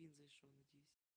він зайшов, надіюсь.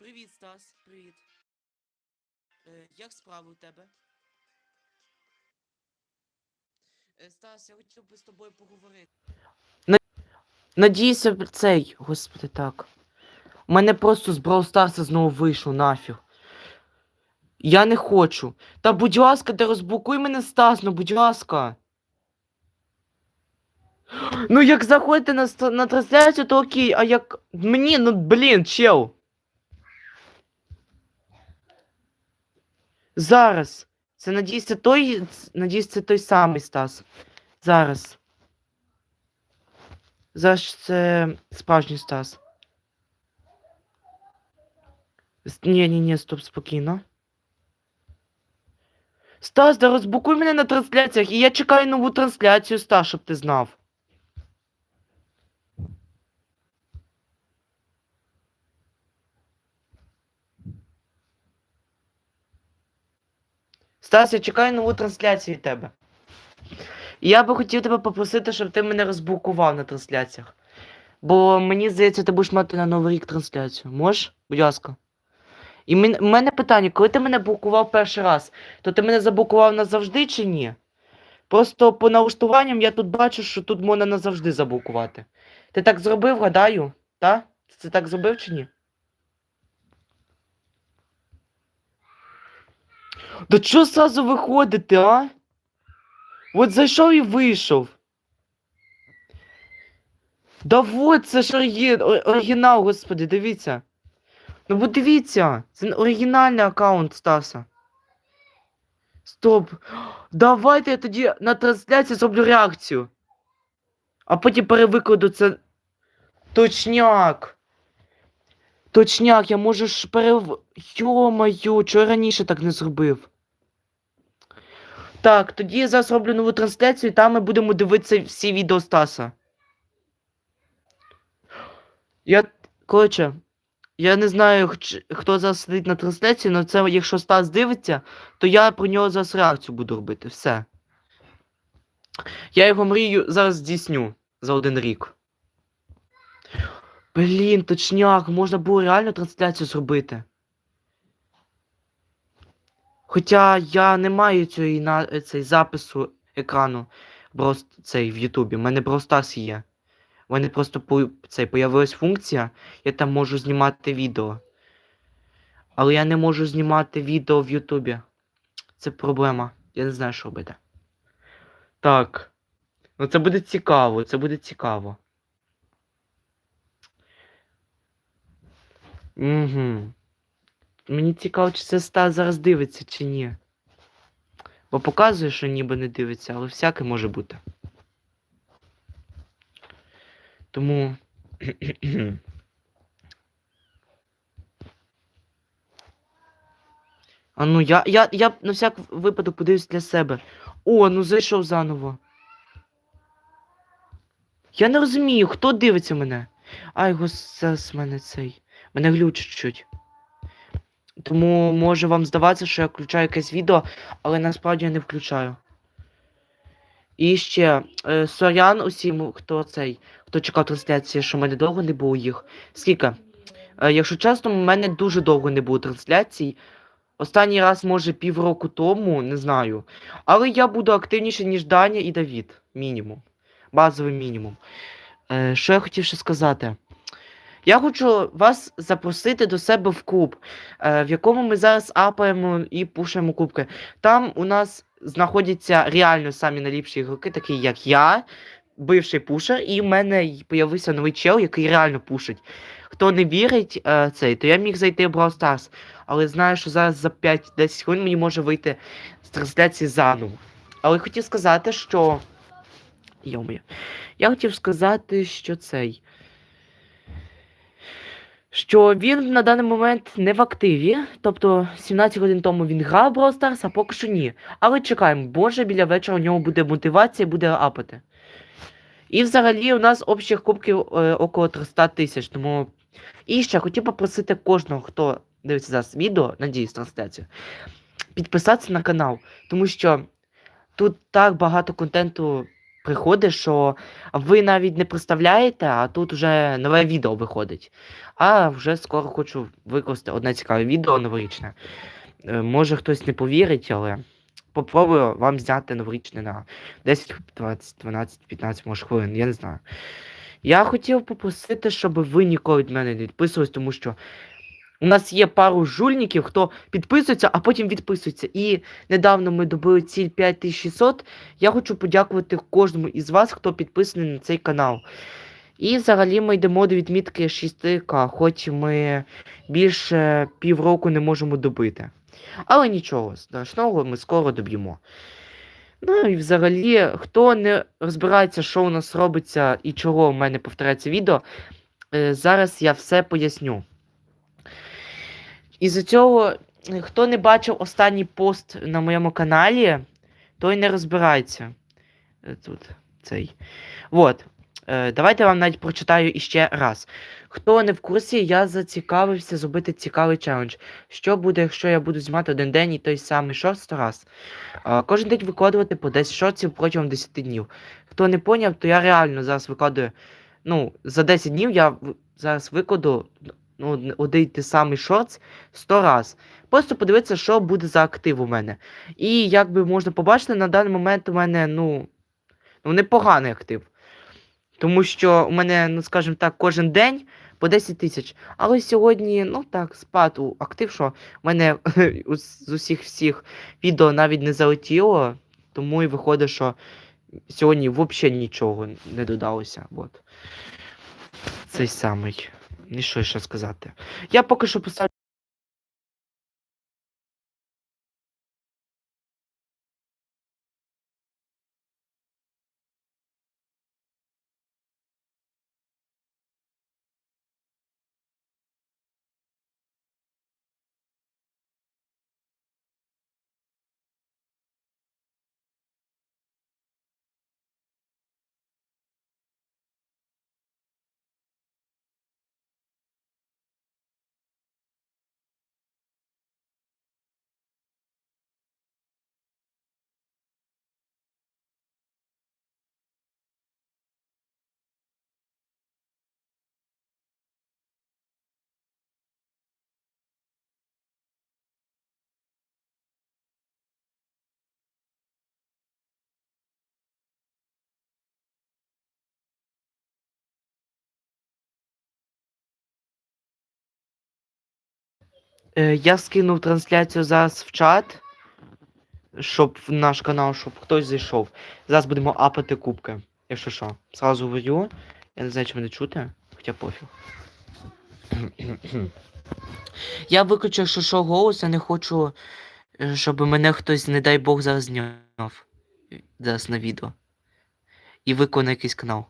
Привіт, Стас, привіт. Е, як справи у тебе? Е, Стас, я хотів би з тобою поговорити. Надійся цей, господи, так. У мене просто з Brawl Stars знову вийшло нафіг. Я не хочу. Та будь ласка, ти розблокуй мене Стас, ну будь ласка. Ну як заходите на, на трансляцію, то окей, а як. Мені, ну блін, чел. Зараз. Це надіюсь, це той. Надіюсь, це той самий Стас. Зараз. Зараз це справжній Стас. Ні, ні, ні, стоп, спокійно. Стас, да розблокуй мене на трансляціях, і я чекаю нову трансляцію, Стас, щоб ти знав. Стас, я чекаю нову трансляцію від тебе. І я би хотів тебе попросити, щоб ти мене розблокував на трансляціях. Бо мені здається, ти будеш мати на Новий рік трансляцію. Можеш? Будь ласка. І в мене питання, коли ти мене блокував перший раз, то ти мене заблокував назавжди чи ні? Просто по налаштуванням я тут бачу, що тут можна назавжди заблокувати. Ти так зробив, гадаю? Та? Ти так зробив чи ні? Да чого сразу виходити, а? От зайшов і вийшов. Да вот, це ж орigi... оригінал, господи, дивіться. Ну бо дивіться, це оригінальний аккаунт Стаса. Стоп. Давайте я тоді на трансляції зроблю реакцію. А потім перевикладу це. Точняк. Точняк, я можу ж перев... Йо-моє, чого я раніше так не зробив? Так, тоді я зараз роблю нову трансляцію, і там ми будемо дивитися всі відео Стаса. Я. Коротше, я не знаю, хто зараз сидить на трансляції, але це якщо Стас дивиться, то я про нього зараз реакцію буду робити. Все. Я його мрію зараз здійсню за один рік. Блін, точняк, можна було реально трансляцію зробити. Хоча я не маю цієї на е, цей запису екрану просто цей в Ютубі. У мене Stars є. У мене просто по, цей, появилась функція, я там можу знімати відео. Але я не можу знімати відео в Ютубі. Це проблема. Я не знаю, що робити. Так. Ну це буде цікаво, це буде цікаво. Угу. Мені цікаво, чи це Стас зараз дивиться, чи ні. Бо показує, що ніби не дивиться, але всяке може бути. Тому. А ну я, я, я на всяк випадок подивлюсь для себе. О, ну зайшов заново. Я не розумію, хто дивиться мене. Ай, гос, зараз мене цей. Мене глючить чуть. Тому може вам здаватися, що я включаю якесь відео, але насправді я не включаю. І ще е, сорян усім, хто цей, хто чекав трансляції, що в мене довго не було їх. Скільки? Е, якщо чесно, в мене дуже довго не було трансляцій. Останній раз, може, півроку тому, не знаю. Але я буду активніше, ніж Даня і Давід. Мінімум. Базовий мінімум. Е, що я хотів ще сказати? Я хочу вас запросити до себе в клуб, е, в якому ми зараз апаємо і пушимо кубки. Там у нас знаходяться реально самі найліпші ігроки, такі як я, бивший пушер, і в мене появився новий чел, який реально пушить. Хто не вірить е, цей, то я міг зайти в Brawl Stars, але знаю, що зараз за 5-10 хвилин мені може вийти з трансляції заново. Але хотів сказати, що. Йомою. Я хотів сказати, що цей. Що він на даний момент не в активі. Тобто 17 годин тому він грав в Brawl Stars, а поки що ні. Але чекаємо, боже, біля вечора у нього буде мотивація, буде апати. І взагалі у нас общих кубків е, около 300 тисяч. Тому. І ще хотів попросити кожного, хто дивиться зараз відео, надіюсь, трансляцію, підписатися на канал. Тому що тут так багато контенту приходить, що ви навіть не представляєте, а тут вже нове відео виходить. А вже скоро хочу викласти одне цікаве відео новорічне. Е, Може хтось не повірить, але попробую вам зняти новорічне на 10, 20, 12, 15, може хвилин, я не знаю. Я хотів попросити, щоб ви ніколи від мене не відписувались, тому що у нас є пару жульників, хто підписується, а потім відписується. І недавно ми добили ціль 5600. Я хочу подякувати кожному із вас, хто підписаний на цей канал. І взагалі ми йдемо до відмітки 6К, хоч ми більше півроку не можемо добити. Але нічого, страшного ми скоро доб'ємо. Ну і взагалі, хто не розбирається, що у нас робиться і чого в мене повторяється відео, е, зараз я все поясню. Із-за цього, е, хто не бачив останній пост на моєму каналі, той не розбирається. Е, Тут цей. Вот. Е, Давайте вам навіть прочитаю іще раз. Хто не в курсі, я зацікавився зробити цікавий челендж. Що буде, якщо я буду знімати один день і той самий шорт 100 раз? Кожен день викладувати по 10 шортів протягом 10 днів. Хто не поняв, то я реально зараз викладаю. Ну, за 10 днів я зараз викладу ну, од- один той самий шортс 100 раз. Просто подивитися, що буде за актив у мене. І як би можна побачити, на даний момент у мене, ну, ну непоганий актив. Тому що у мене, ну скажімо так, кожен день по 10 тисяч. Але сьогодні, ну так, спад у актив, що в мене з усіх всіх відео навіть не залетіло, тому і виходить, що сьогодні взагалі нічого не додалося. От. Цей самий. І що ще сказати? Я поки що поставлю. Я скинув трансляцію зараз в чат, щоб в наш канал, щоб хтось зайшов. Зараз будемо апати кубки. Якщо що, зразу говорю. Я не знаю, чи мене чути, хоча пофіг. Я виключив, що що голос, я не хочу, е, щоб мене хтось, не дай Бог, зараз зняв. е, Зараз на відео. І виконав якийсь канал.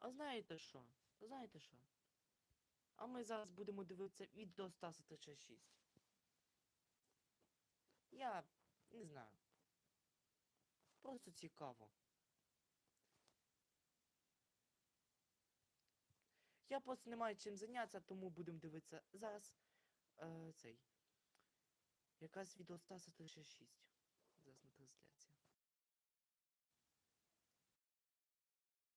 А знаєте що? Знаєте що? А ми зараз будемо дивитися відео Стаса 366. Я не знаю. Просто цікаво. Я просто не маю чим зайнятися, тому будемо дивитися зараз е, цей. Якраз відео Стаса 366.